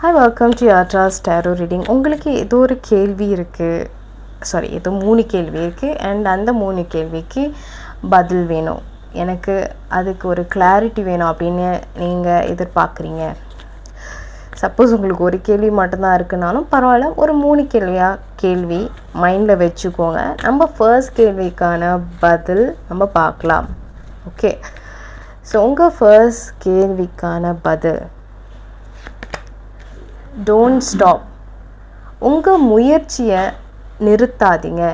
Hi welcome to யாட்ராஸ் tarot reading உங்களுக்கு ஏதோ ஒரு கேள்வி இருக்குது சாரி ஏதோ மூணு கேள்வி இருக்குது அண்ட் அந்த மூணு கேள்விக்கு பதில் வேணும். எனக்கு அதுக்கு ஒரு கிளாரிட்டி வேணும் அப்படின்னு நீங்கள் எதிர்பார்க்குறீங்க. சப்போஸ் உங்களுக்கு ஒரு கேள்வி மட்டும்தான் இருக்குனாலும் பரவாயில்ல ஒரு மூணு கேள்வியாக கேள்வி மைண்டில் வச்சுக்கோங்க. நம்ம ஃபர்ஸ்ட் கேள்விக்கான பதில் நம்ம பார்க்கலாம். ஓகே ஸோ உங்கள் ஃபர்ஸ்ட் கேள்விக்கான பதில். டோன்ட் ஸ்டாப் உங்கள் முயற்சியை நிறுத்தாதீங்க.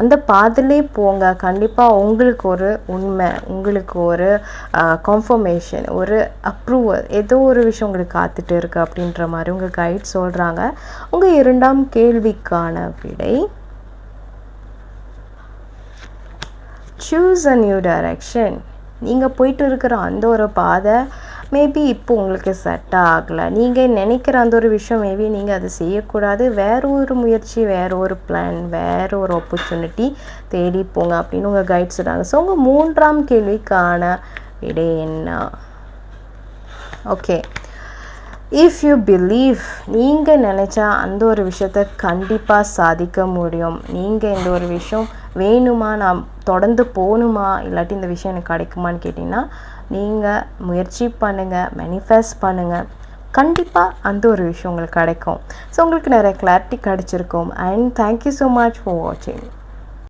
அந்த பாதிலே போங்க. கண்டிப்பாக உங்களுக்கு ஒரு உண்மை உங்களுக்கு ஒரு கன்ஃபர்மேஷன் ஒரு அப்ரூவல் ஏதோ ஒரு விஷயம் உங்களுக்கு காத்துட்டு இருக்கு அப்படின்ற மாதிரி உங்கள் கைட் சொல்கிறாங்க உங்கள் இரண்டாம் கேள்விக்கான விடை. சூஸ் அ நியூ டைரக்ஷன் நீங்கள் போயிட்டு இருக்கிற அந்த ஒரு பாதை மேபி இப்போ உங்களுக்கு செட் ஆகலை. நீங்கள் நினைக்கிற அந்த ஒரு விஷயம் மேபி நீங்கள் அதை செய்யக்கூடாது. வேற ஒரு முயற்சி வேற ஒரு பிளான் வேற ஒரு ஆப்பர்ச்சுனிட்டி தேடி போங்க அப்படின்னு உங்கள் கைட் சொல்கிறாங்க ஸோ உங்கள் மூன்றாம் கேள்விக்கான விடை என்ன? ஓகே இஃப் யூ பிலீவ் நீங்கள் நினச்சா அந்த ஒரு விஷயத்த கண்டிப்பாக சாதிக்க முடியும். நீங்கள் இந்த ஒரு விஷயம் வேணுமா? நான் தொடர்ந்து போகணுமா இல்லாட்டி இந்த விஷயம் எனக்கு கிடைக்குமான்னு கேட்டிங்கன்னா நீங்கள் முயற்சி பண்ணுங்கள் மேனிஃபெஸ்ட் பண்ணுங்கள் கண்டிப்பாக அந்த ஒரு விஷயம் உங்களுக்கு கிடைக்கும். ஸோ உங்களுக்கு நிறைய கிளாரிட்டி கிடச்சிருக்கும். And thank you so much for வாட்சிங்